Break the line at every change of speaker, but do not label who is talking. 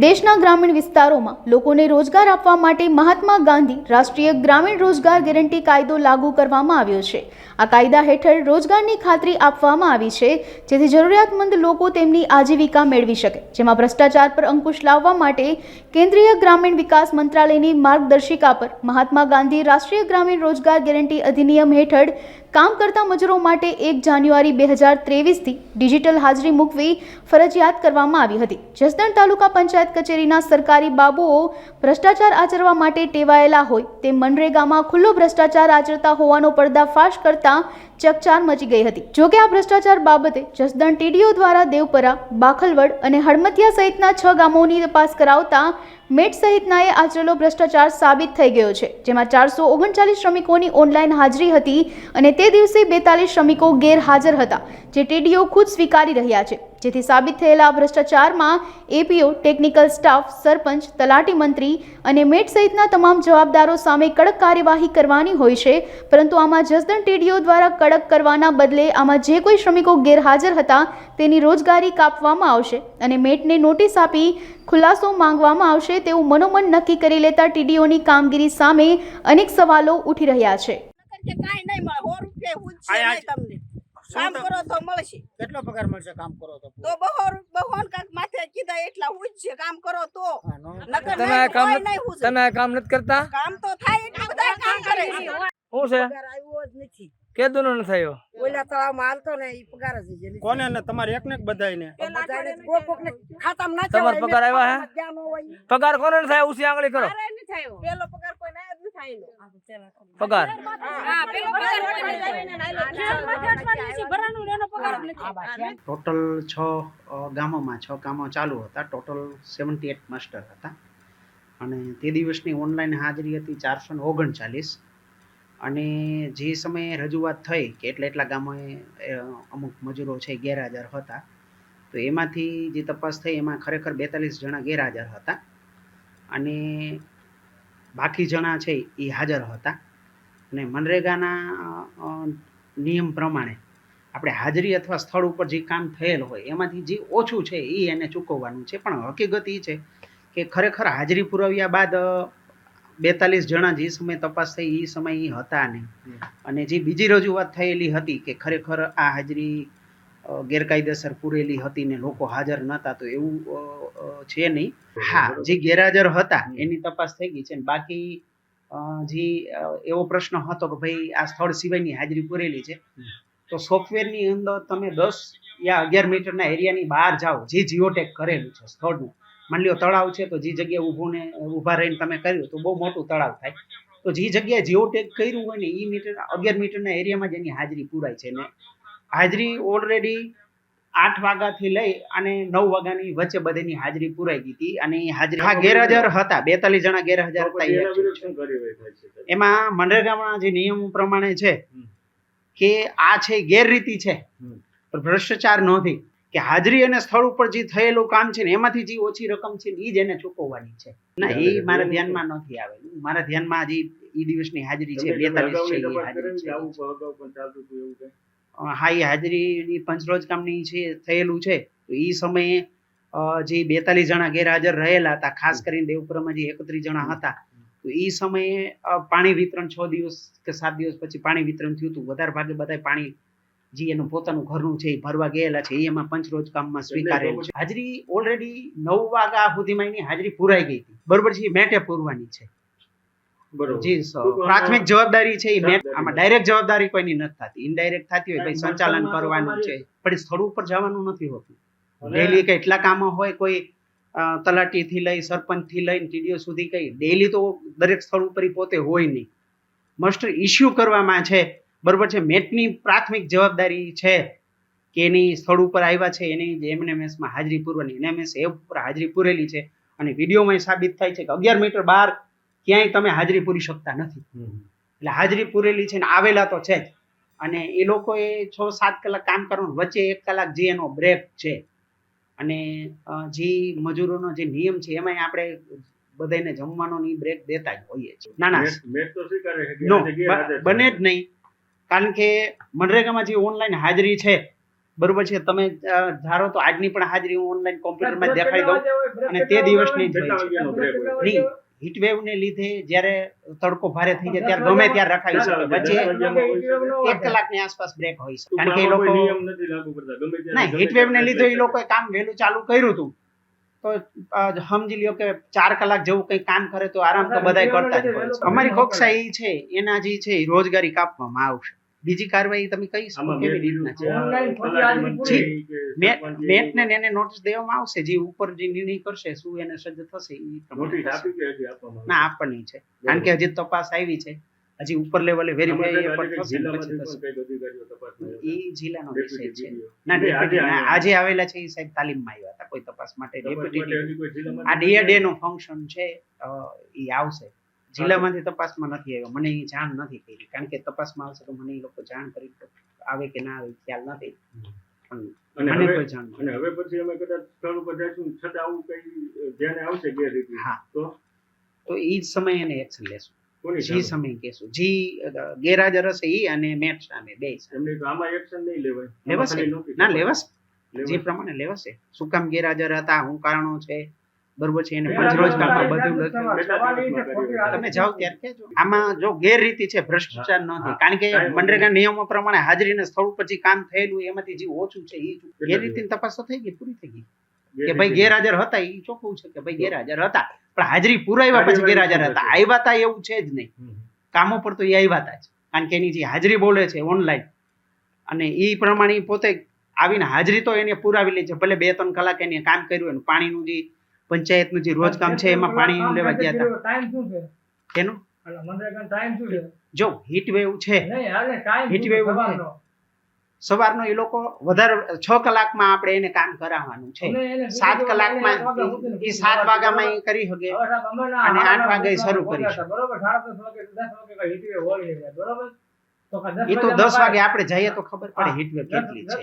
દેશના ગ્રામીણ વિસ્તારોમાં લોકોને રોજગાર આપવા માટે મહાત્મા ગાંધી રાષ્ટ્રીય ગ્રામીણ રોજગાર ગેરંટી કાયદો લાગુ કરવામાં આવ્યો છે. આ કાયદા હેઠળ રોજગારની ખાતરી આપવામાં આવી છે. જેથી જરૂરિયાતમંદ લોકો તેમની આજીવિકા મેળવી શકે. જેમાં ભ્રષ્ટાચાર પર અંકુશ લાવવા માટે કેન્દ્રીય ગ્રામીણ વિકાસ મંત્રાલયની માર્ગદર્શિકા પર મહાત્મા ગાંધી રાષ્ટ્રીય ગ્રામીણ રોજગાર ગેરંટી અધિનિયમ હેઠળ કામ કરતા મજૂરો માટે એક જાન્યુઆરી બે હજાર ત્રેવીસથી ડિજિટલ હાજરી મૂકવી ફરજિયાત કરવામાં આવી હતી. જસદણ તાલુકા પંચાયત કચેરીના સરકારી બાબુઓ ભ્રષ્ટાચાર આચરવા માટે ટેવાયેલા હોય તે મનરેગામાં ખુલ્લો ભ્રષ્ટાચાર આચરતા હોવાનો પર્દાફાશ કરતા ચકચાર મચી ગઈ હતી. જોકે આ ભ્રષ્ટાચાર બાબતે જસદણ ટીડીઓ દ્વારા દેવપરા, બાખલવડ અને હળમતિયા સહિતના છ ગામોની તપાસ કરાવતા મેટ સહિતનાએ આચરેલો ભ્રષ્ટાચાર સાબિત થઈ ગયો છે, જેમાં ચારસો ઓગણચાલીસ શ્રમિકોની ઓનલાઈન હાજરી હતી અને તે દિવસે બેતાલીસ શ્રમિકો ગેરહાજર હતા, જે ટીડીઓ ખુદ સ્વીકારી રહ્યા છે. જેથી સાબિત થયેલા ભ્રષ્ટાચારમાં એપીઓ, ટેકનિકલ સ્ટાફ, સરપંચ, તલાટી મંત્રી અને મેટ સહિતના તમામ જવાબદારો સામે કડક કાર્યવાહી કરવાની હોય છે, પરંતુ આમાં જસદણ ટીડીઓ દ્વારા કડક કરવાના બદલે આમાં જે કોઈ શ્રમિકો ગેરહાજર હતા તેની રોજગારી કાપવામાં આવશે અને મેટને નોટિસ આપી ખુલાસો માંગવામાં આવશે તેવું મનોમન નક્કી કરી લેતા ટીડીઓની કામગીરી સામે અનેક સવાલો ઉઠી રહ્યા છે.
કામ કરો તો મળશે.
કેટલો પગાર મળશે કામ કરો તો?
તો બહોર રૂ- બહો માથે કીધા એટલા હુજશે કામ કરો તો. નકર
તમે કામ નથી- તમે કામ નથી કરતા?
કામ તો થાય એટલું બધા કામ કરે
શું છે?
પગાર આવ્યો જ નથી.
કેદુનો ન થયો?
ઓલા તળાવમાં હાલતો ને ઈ પગાર જ છે
કોને ને? તમારે એકને બધાય ને
બધાને કોક ને ખાતામાં ના
તમારો પગાર આવ્યા હે?
ન.
પગાર કોને ન થાય? ઉસી આંગળી કરો.
પેલો પગાર કોઈ ના જ થાયલો
પગાર.
હા, પેલો પગાર કોઈ ના ને
ટોટલ છ અ, ગામોમાં છ કામો ચાલુ હતા. ટોટલ સેવન્ટી એટ માસ્ટર હતા. અને તે દિવસની ઓનલાઈન હાજરી હતી ચારસો ઓગણચાલીસ. અને જે સમયે રજૂઆત થઈ કે એટલા એટલા ગામોએ અમુક મજૂરો છે ગેરહાજર હતા, તો એમાંથી જે તપાસ થઈ એમાં ખરેખર બેતાલીસ જણા ગેરહાજર હતા અને બાકી જણા છે એ હાજર હતા. અને મનરેગાના નિયમ પ્રમાણે આપણે હાજરી અથવા સ્થળ ઉપર જે કામ થયેલ હોય એમાંથી જે ઓછું છે એ એને ચૂકવવાનું છે. પણ હકીકત એ છે કે ખરેખર હાજરી પુરાવ્યા બાદ બેતાલીસ જણા જે સમય તપાસ થઈ એ સમય એ હતા નહીં. અને જે બીજી રજૂઆત થયેલી હતી કે ખરેખર આ હાજરી ગેરકાયદેસર પૂરેલી હતી ને લોકો હાજર નહોતા તો એવું છે નહીં. હા જે ગેરહાજર હતા એની તપાસ થઈ ગઈ છે બાકી જે એવો પ્રશ્ન હતો કે ભાઈ આ સ્થળ સિવાયની હાજરી પૂરેલી છે. તો સોફ્ટવેરની અંદર તમે દસ યા અગિયાર મીટરના એરિયાની બહાર જાઓ જે જીઓટેક કરેલું છે સ્થળનું માની લ્યો તળાવ છે તો જે જગ્યાએ ઊભું ને ઊભા રહીને તમે કર્યું તો બહુ મોટું તળાવ થાય. તો જે જગ્યાએ જીઓટેક કર્યું હોય ને એ મીટર અગિયાર મીટરના એરિયામાં જ એની હાજરી પૂરાય છે ને. હાજરી ઓલરેડી આઠ વાગ્યાથી લઈ અને નવ વાગ્યાની વચ્ચે બધીની હાજરી પૂરાઈ દીધી અને હાજરી હા ગેરહાજર હતા. બેતાલીસ જણા ગેરહાજર હતા. એમાં મનરેગામાં જે નિયમો પ્રમાણે છે કે આ છે ગેરરીતિ છે. ભ્રષ્ટાચાર નથી કે હાજરી અને સ્થળ ઉપર જે થયેલું કામ છે ને એમાંથી જે ઓછી રકમ છે એ જ એને ચૂકવવાની છે. ના એ મારા ધ્યાનમાં નથી આવેલું મારા ધ્યાનમાં હજી એ દિવસની હાજરી છે બેતાલીસ છે એ હાજરી છે. હા એ હાજરીની પંચરોજ કામની છે થયેલું છે તો એ સમયે જે બેતાલીસ જણા ગેરહાજર રહેલા હતા ખાસ કરીને દેવપુરામાં જે એકત્રીસ જણા હતા તો એ સમયે પાણી વિતરણ છ દિવસ કે સાત દિવસ પછી પાણી વિતરણ થયું હતું. વધારે ભાગે બધા પાણી જે એનું પોતાનું ઘરનું છે એ ભરવા ગયેલા છે એમાં પંચરોજ કામમાં સ્વીકારેલ છે. હાજરી ઓલરેડી નવ વાગ્યા સુધીમાં એની હાજરી પૂરાઈ ગઈ હતી. બરોબર છે મેટે પૂરવાની છે. જી પ્રાથમિક જવાબદારી છે એ મેટ આમાં ડાયરેક્ટ જવાબદારી કોઈની નથી થતી. ઇનડાયરેક્ટ થતી હોય ભાઈ સંચાલન કરવાનું છે. પણ સ્થળ ઉપર જવાનું નથી હોતું. ડેલી કેટલા કામો હોય કોઈ તલાટી તલાટીથી લઈ સરપંચથી લઈને ટીડીઓ સુધી કઈ. ડેલી તો દરેક સ્થળ ઉપર પોતે હોય નહીં. મસ્ટ ઇસ્યુ કરવામાં છે બરોબર છે? મેટની પ્રાથમિક જવાબદારી છે કે એની સ્થળ ઉપર આવ્યા છે એની એમએનએમએસમાં હાજરી પૂરવાની. એનએમએસ એ ઉપર હાજરી પૂરેલી છે અને વિડીયોમાં સાબિત થાય છે કે અગિયાર મીટર બહાર ક્યાંય તમે હાજરી પૂરી શકતા નથી. એટલે હાજરી પૂરેલી છે ને આવેલા તો છે જ. અને એ લોકોએ છ સાત કલાક કામ કરવાનું વચ્ચે એક કલાક જે એનો બ્રેક છે. અને જે મજૂરોનો જે નિયમ છે એમાં આપણે બધાને જમવાનો ની બ્રેક દેતા જ હોઈએ છીએ. ના નો. બને જ નહીં. કારણ કે મનરેગામાં જે ઓનલાઈન હાજરી છે બરોબર છે તમે ધારો તો આજની પણ હાજરી હું ઓનલાઈન કોમ્પ્યુટરમાં દેખાડી દઉં અને તે દિવસની જ નહીં હીટવેવ ને લીધે જ્યારે તડકો ભારે થઈ જાય ત્યારે ગમે ત્યારે રખાવી શકે. વચ્ચે એક કલાકની આસપાસ બ્રેક હોય છે. કારણ કે એ લોકો ના હીટવેવ ને લીધે એ લોકોએ કામ વહેલું ચાલુ કર્યું હતું. તો સમજી લ્યો કે ચાર કલાક જેવું કંઈ કામ કરે તો આરામ તો બધાય કરતા જ હોય અમારી કક્ષા એ છે એના જે છે એ રોજગારી કાપવામાં આવશે. બીજી કાર્યવાહી તમે કહી શકો કેવી રીતના છે મેટ ને એને નોટિસ દેવામાં આવશે જે ઉપર જે નિર્ણય કરશે શું એને સજ્જ થશે. ના આપવાની છે. કારણ કે હજી તપાસ આવી છે. હજી ઉપર લેવલે વેરીફાઈ પણ થશે. પછી થશે એ જિલ્લાનો વિષય છે. ના ડેપ્યુટી આજે આવેલા છે એ સાહેબ તાલીમમાં આવ્યા હતા કોઈ તપાસ માટે ડેપ્યુટી આ ડીએ ડે નો ફંક્શન છે એ આવશે. જિલ્લામાંથી તપાસમાં નથી આવ્યો. મને એ જાણ નથી કરી. કારણ કે તપાસમાં આવશે તો મને એ લોકો જાણ કરી આવે કે ના આવે ખ્યાલ નથી.
અને હવે
કોઈ જાણ નથી.
અને હવે પછી અમે કદાચ સ્થળ ઉપર જઈશું છતાં આવું કઈ ધ્યાને આવશે ગેરરીતિ
હા.
તો?
તો એ જ સમયે એને એક્શન લેશું. જે સમય કહેશું. જી ગેરહાજર હશે એ અને મેટ સામે બે સામે.
તો આમાં એક્શન નહીં લેવાય.
લેવાશે. ના લેવાશે. જે પ્રમાણે લેવાશે. શું કામ ગેરહાજર હતા? શું કારણો છે? બરોબર છે એને પંચરોજમાં બધું તમે જાઓ ત્યારે આમાં જો ગેરરીતિ છે ભ્રષ્ટાચાર નથી કારણ કે મનરેગા નિયમો પ્રમાણે હાજરીને સ્થળ ઉપર જે કામ થયેલું એમાંથી જે ઓછું છે એ ગેરરીતિની તપાસ તો થઈ ગઈ પૂરી થઈ ગઈ. કે ભાઈ ગેરહાજર હતા એ ચોખ્ખું છે કે ભાઈ ગેરહાજર હતા. પણ હાજરી પુરાવ્યા પછી ગેરહાજર હતા. આવ્યા હતા એવું છે જ નહીં. કામો પર તો એ આવ્યા હતા જ. કારણ કે એની જે હાજરી બોલે છે ઓનલાઈન. અને એ પ્રમાણે પોતે આવીને હાજરી તો એને પુરાવી લે છે. ભલે બે ત્રણ કલાક એને કામ કર્યું એનું પાણીનું જે પંચાયતનું જે રોજ કામ છે એમાં પાણી લેવા ગયા હતા.
ટાઈમ શું છે?
તેનું
ટાઈમ શું છે?
જો હીટ વેવ છે. હીટ છે. સવારનો. એ લોકો વધારે છ કલાકમાં આપણે એને કામ કરાવવાનું છે. સાત કલાકમાં ઈ સાત વાગ્યામાં એ કરી શકે. અને આઠ વાગે શરૂ કરી
શકે વેવ
એ તો દસ વાગે આપણે જઈએ તો ખબર પડે હીટ વેવ કેટલી છે.